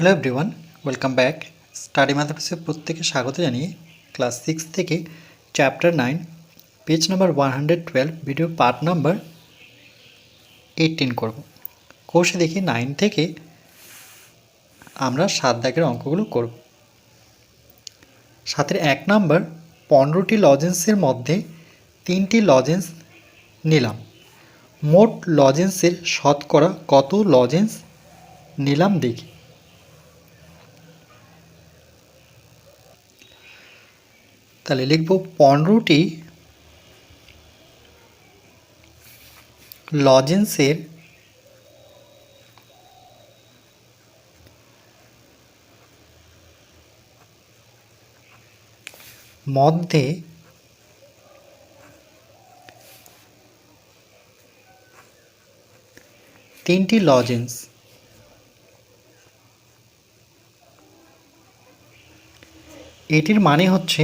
Hello everyone welcome back study ম্যাথমেটিক্সে প্রত্যেকে স্বাগত জানিয়ে ক্লাস সিক্স থেকে chapter nine page number one hundred twelve video part number eighteen করব। কোর্সে দেখি নাইন থেকে আমরা সাত দাগের অঙ্কগুলো করব। সাতের এক নাম্বার পনেরোটি লজেন্সের মধ্যে তিনটি লজেন্স নিলাম। মোট লজেন্সের শতকরা কত লজেন্স নিলাম দেখি। তাহলে লিখব পনেরোটি লজেন্সের মধ্যে তিনটি লজেন্স। এটির মানে হচ্ছে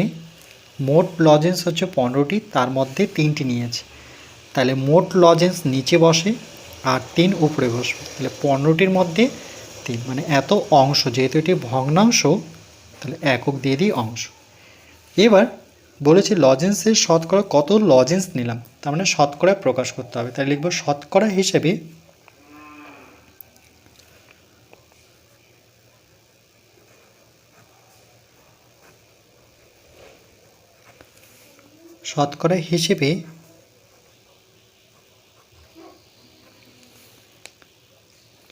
মোট লজেন্স হচ্ছে পনেরোটি, তার মধ্যে তিনটি নিয়েছে। তাহলে মোট লজেন্স নিচে বসে আর তিন উপরে বসবে। তাহলে পনেরোটির মধ্যে তিন মানে এত অংশ, যেহেতু এটি ভগ্নাংশ, তাহলে একক দিয়ে দিই অংশ। এবার বলেছে লজেন্সের শতকরা, কত লজেন্স নিলাম? তার মানে শতকরা প্রকাশ করতে হবে। তাহলে লিখব শতকরা হিসেবে শতকরা হিসেবে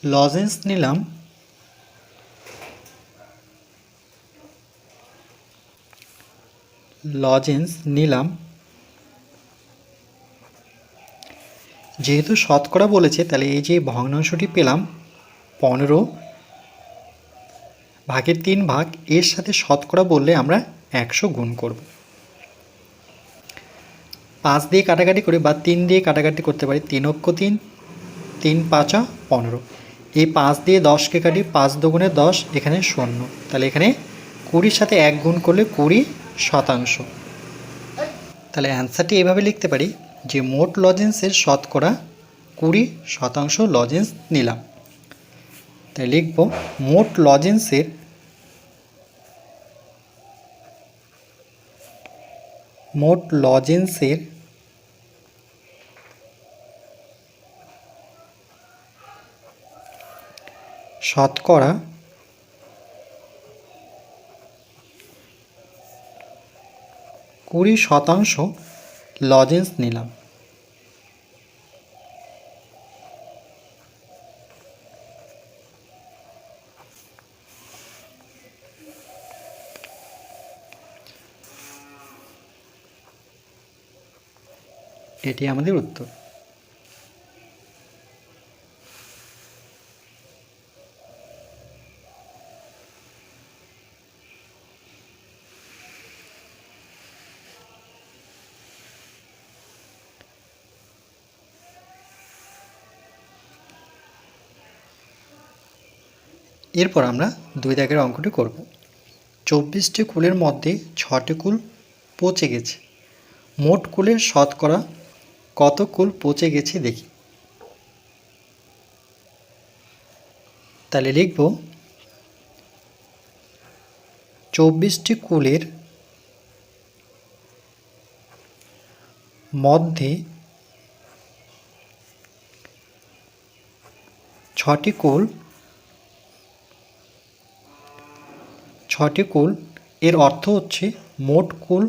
লজেন্স নিলাম লজেন্স নিলাম। যেহেতু শতকরা বলেছে, তাহলে এই যে ভগ্নাংশটি পেলাম পনেরো ভাগের তিন ভাগ, এর সাথে শতকরা বললে আমরা একশো গুণ করব। পাঁচ দিয়ে কাটাকাটি করে বা তিন দিয়ে কাটাকাটি করতে পারি তিন অক্ষ তিন তিন পাঁচা পনেরো। এই পাঁচ দিয়ে দশকে কাটি পাঁচ দুগুণে দশ, এখানে শূন্য। তাহলে এখানে কুড়ির সাথে এক গুণ করলে কুড়ি শতাংশ। তাহলে অ্যান্সারটি এভাবে লিখতে পারি, যে মোট লজেন্সের শতকরা কুড়ি শতাংশ লজেন্স নিলাম। তাই লিখব, মোট লজেন্সের মোট লজেন্সের শতকরা কুড়ি শতাংশ লজেন্স নিলাম। এটি আমাদের উত্তর। এরপর আমরা দুই দাগের অঙ্কটি করব। চব্বিশটি কুলের মধ্যে ছটি কুল পচে গেছে। মোট কুলের শতকরা কত কুল পচে গেছে দেখি। তাহলে লিখব, চব্বিশটি কুলের মধ্যে ছটি কুল ছটি কুল। এর অর্থ হচ্ছে মোট কুল।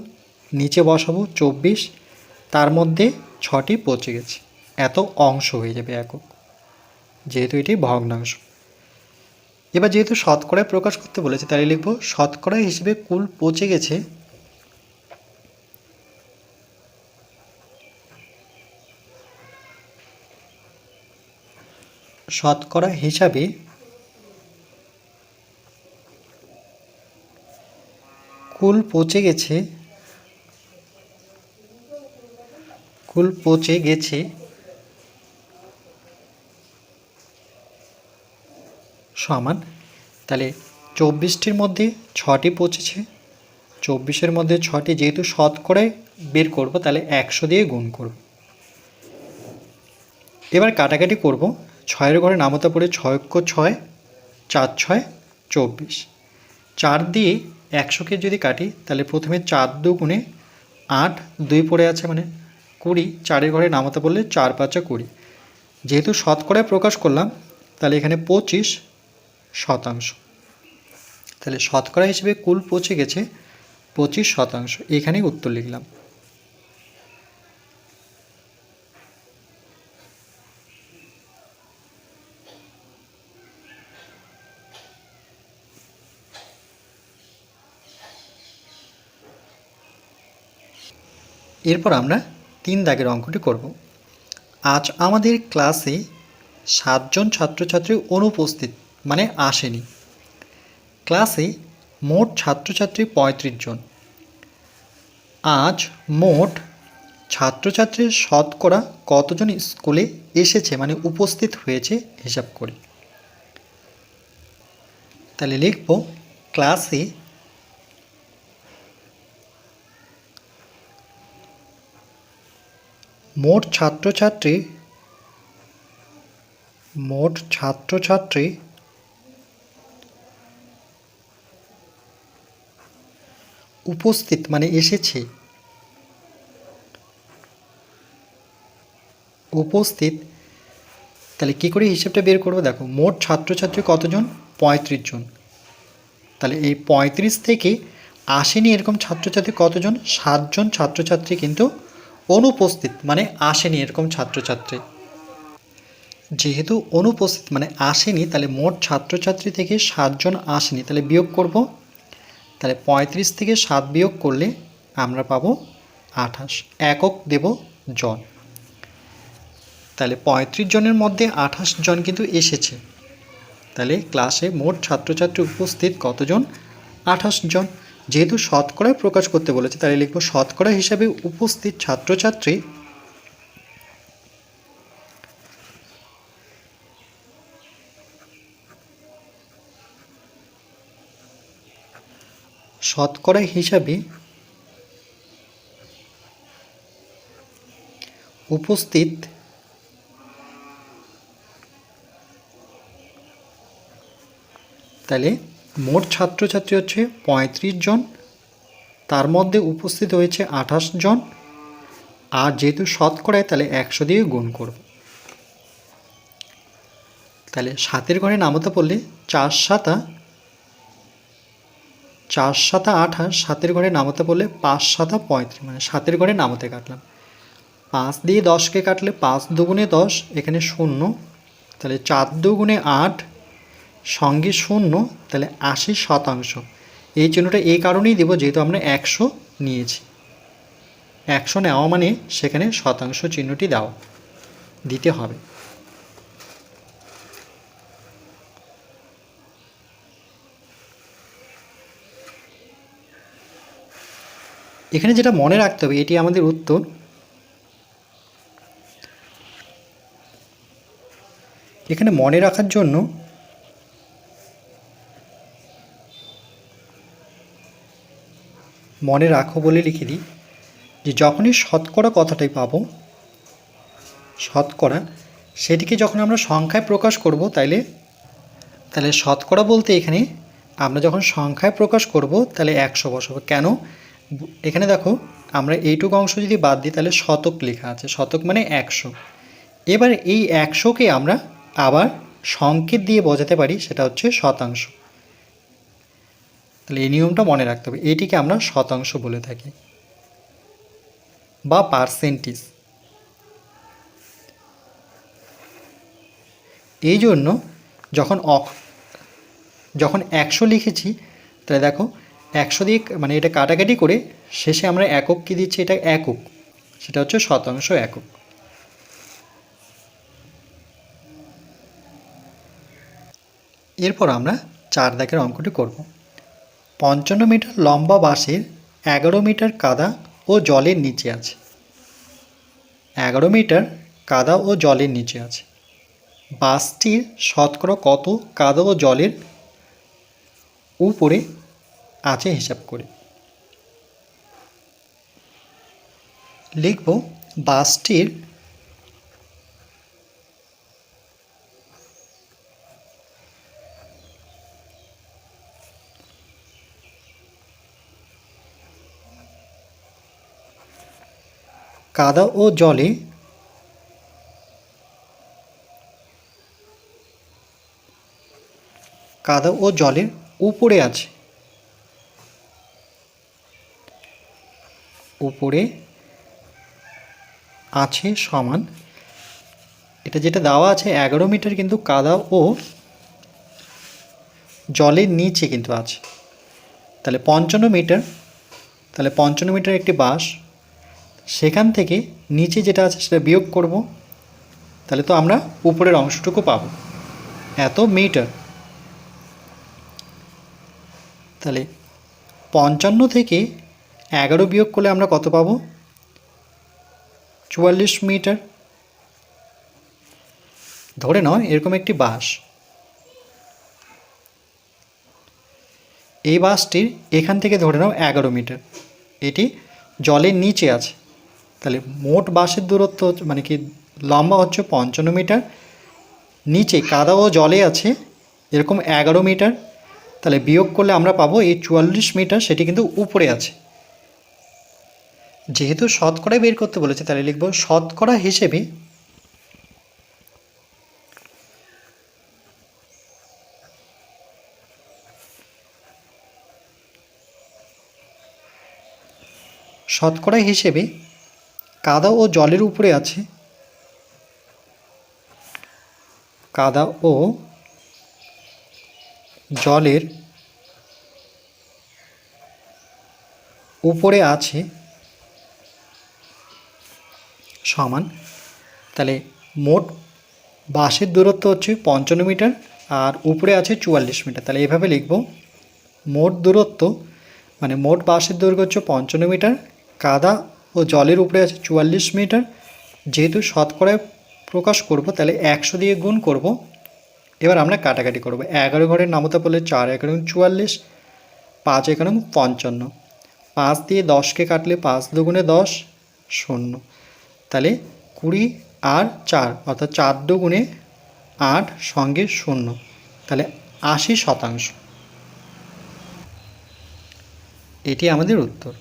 নিচে বসাবো চব্বিশ। তার মধ্যে ছটি পচে গেছে। এত অংশ হয়ে যাবে একক। যেহেতু এটি ভগ্নাংশ। এবার যেহেতু শতকরায় প্রকাশ করতে বলেছে, তাহলে লিখব, শতকরা হিসেবে কুল পচে গেছে শতকরা হিসাবে কুল পচে গেছে। কুল পচে গেছে। সমান। তাহলে চব্বিশটির মধ্যে ছটি পচেছে। চব্বিশের মধ্যে ছটি যেহেতু শতকরায় বের করব, তাহলে একশো দিয়ে গুণ করব। এবার কাটাকাটি করব। ছয়ের ঘরে নামতা পড়ে ছয় অক্ষ ছয়, চার ছয়, চব্বিশ। চার দিয়ে একশোকে যদি কাটি, তাহলে প্রথমে চার দু গুণে আট দুই পড়ে আছে মানে কুড়ি, চারের ঘরে নামাতে বললে চার পাঁচা কুড়ি। যেহেতু শতকরায় প্রকাশ করলাম, তাহলে এখানে পঁচিশ শতাংশ। তাহলে শতকরা হিসেবে কুল পৌঁছে গেছে পঁচিশ শতাংশ। এখানেই উত্তর লিখলাম। এরপর আমরা তিন দাগের অঙ্কটি করব। আজ আমাদের ক্লাসে সাতজন ছাত্রছাত্রী অনুপস্থিত মানে আসেনি। ক্লাসে মোট ছাত্রছাত্রী পঁয়ত্রিশ জন। আজ মোট ছাত্রছাত্রীর শতকরা কতজন স্কুলে এসেছে মানে উপস্থিত হয়েছে, হিসাব করি। তাহলে লিখব, ক্লাসে মোট ছাত্রছাত্রী মোট ছাত্রছাত্রী, উপস্থিত মানে এসেছে। উপস্থিত, তাহলে কী করে হিসেবটা বের করব? দেখো, মোট ছাত্রছাত্রী কতজন? পঁয়ত্রিশ জন। তাহলে এই পঁয়ত্রিশ থেকে আসেনি এরকম ছাত্রছাত্রী কতজন? সাতজন ছাত্রছাত্রী কিন্তু অনুপস্থিত মানে আসেনি এরকম ছাত্রছাত্রী। যেহেতু অনুপস্থিত মানে আসেনি, তাহলে মোট ছাত্রছাত্রী থেকে সাতজন আসেনি, তাহলে বিয়োগ করব। তাহলে পঁয়ত্রিশ থেকে সাত বিয়োগ করলে আমরা পাবো আঠাশ, একক দেব জন। তাহলে পঁয়ত্রিশ জনের মধ্যে আঠাশ জন কিন্তু এসেছে। তাহলে ক্লাসে মোট ছাত্রছাত্রী উপস্থিত কতজন? আঠাশ জন। যেহেতু শতকরায় প্রকাশ করতে বলেছে, তাহলে লিখব শতকরা হিসাবে উপস্থিত ছাত্রছাত্রী শতকরা হিসাবে উপস্থিত তাহলে মোট ছাত্রছাত্রী হচ্ছে পঁয়ত্রিশ জন। তার মধ্যে উপস্থিত হয়েছে আঠাশ জন। আর যেহেতু শতকরায় তাহলে একশো দিয়ে গুণ করব। তাহলে সাতের ঘরে নামতে পড়লে চার সাতা চার সাতা আঠাশ সাতের ঘরে নামাতে পড়লে পাঁচ সাতা পঁয়ত্রিশ মানে সাতের ঘরে নামাতে কাটলাম। পাঁচ দিয়ে দশকে কাটলে পাঁচ দুগুণে দশ, এখানে শূন্য। তাহলে চার দুগুণে আট সঙ্গে শূন্য, তাহলে আশি শতাংশ। এই চিহ্নটা এই কারণেই দেবো, যেহেতু আমরা একশো নিয়েছি। একশো নেওয়া মানে সেখানে শতাংশ চিহ্নটি দাও, দিতে হবে। এখানে যেটা মনে রাখতে হবে, এটি আমাদের উত্তর। এখানে মনে রাখার জন্য মনে রাখো বলে লিখে দিই যে যখনই শতকরা কথাটাই পাবো, শতকরা, সেটিকে যখন আমরা সংখ্যায় প্রকাশ করব, তাইলে তাহলে শতকরা বলতে এখানে আমরা যখন সংখ্যায় প্রকাশ করব তাহলে একশো বসাবো। কেন? এখানে দেখো, আমরা এইটুক অংশ যদি বাদ দিই তাহলে শতক লেখা আছে। শতক মানে একশো। এবার এই একশোকে আমরা আবার সংকেত দিয়ে বোঝাতে পারি, সেটা হচ্ছে শতাংশ। তাহলে এই নিয়মটা মনে রাখতে হবে। এটিকে আমরা শতাংশ বলে থাকি বা পার্সেন্টেজ এই জন্য যখন অক যখন একশো লিখেছি, তাহলে দেখো একশো দিয়ে মানে এটা কাটাকাটি করে শেষে আমরা একক কী দিচ্ছি? এটা একক। সেটা হচ্ছে শতাংশ একক। এরপর আমরা চার দাগের অঙ্কটি করব। পঞ্চান্ন মিটার লম্বা বাঁশের, এগারো মিটার কাদা ও জলের নিচে আছে। এগারো মিটার কাদা ও জলের নিচে আছে। বাসটির শতকরা কত কাদা ও জলের উপরে আছে হিসাব করে। লিখব বাসটির কাদা ও জলে কাদা ও জলের উপরে আছে। উপরে আছে সমান। এটা যেটা দেওয়া আছে এগারো মিটার কিন্তু কাদা ও জলের নিচে কিন্তু আছে। তাহলে পঞ্চান্ন মিটার, তাহলে পঞ্চান্ন মিটার একটি বাস সেখান থেকে নিচে যেটা আছে সেটা বিয়োগ করব, তাহলে তো আমরা উপরের অংশটুকু পাবো। এত মিটার। তাহলে পঞ্চান্ন থেকে এগারো বিয়োগ করলে আমরা কত পাবো? চুয়াল্লিশ মিটার। ধরে নয় এরকম একটি বাস। এই বাসটির এখান থেকে ধরে নাও এগারো মিটার। এটি জলের নিচে আছে। তাহলে মোট বাসের দূরত্ব মানে কি লম্বা হচ্ছে পঞ্চান্ন মিটার, নিচে কাদা ও জলে আছে এরকম এগারো মিটার, তাহলে বিয়োগ করলে আমরা পাবো এই চুয়াল্লিশ মিটার, সেটি কিন্তু উপরে আছে। যেহেতু শতকরা বের করতে বলেছে, তাহলে লিখব শতকরা হিসেবে শতকরা হিসেবে কাদা ও জলের উপরে আছে। কাদা ও জলের উপরে আছে সমান। তাহলে মোট বাসের দূরত্ব হচ্ছে পঞ্চান্ন মিটার আর উপরে আছে চুয়াল্লিশ মিটার। তাহলে এভাবে লিখব। মোট দূরত্ব মানে মোট বাসের দৈর্ঘ্য হচ্ছে পঞ্চান্ন মিটার, কাদা ও জলের উপরে আছে চুয়াল্লিশ মিটার। যেহেতু শতকরায় প্রকাশ করব, তাহলে একশো দিয়ে গুণ করব। এবার আমরা কাটাকাটি করব। এগারো ঘরের নামতা পড়লে চার এগারো চুয়াল্লিশ, পাঁচ এগারো পঞ্চান্ন। পাঁচ দিয়ে দশকে কাটলে পাঁচ দুগুণে দশ, শূন্য। তাহলে কুড়ি আর চার, অর্থাৎ চার দুগুণে আট সঙ্গে শূন্য। তাহলে আশি শতাংশ। এটি আমাদের উত্তর।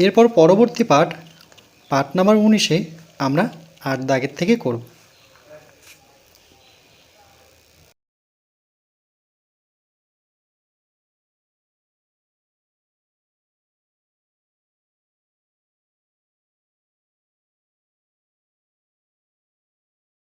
এরপর পরবর্তী পাঠ পাঠ নাম্বার উনিশে আমরা আট দাগের থেকে করব।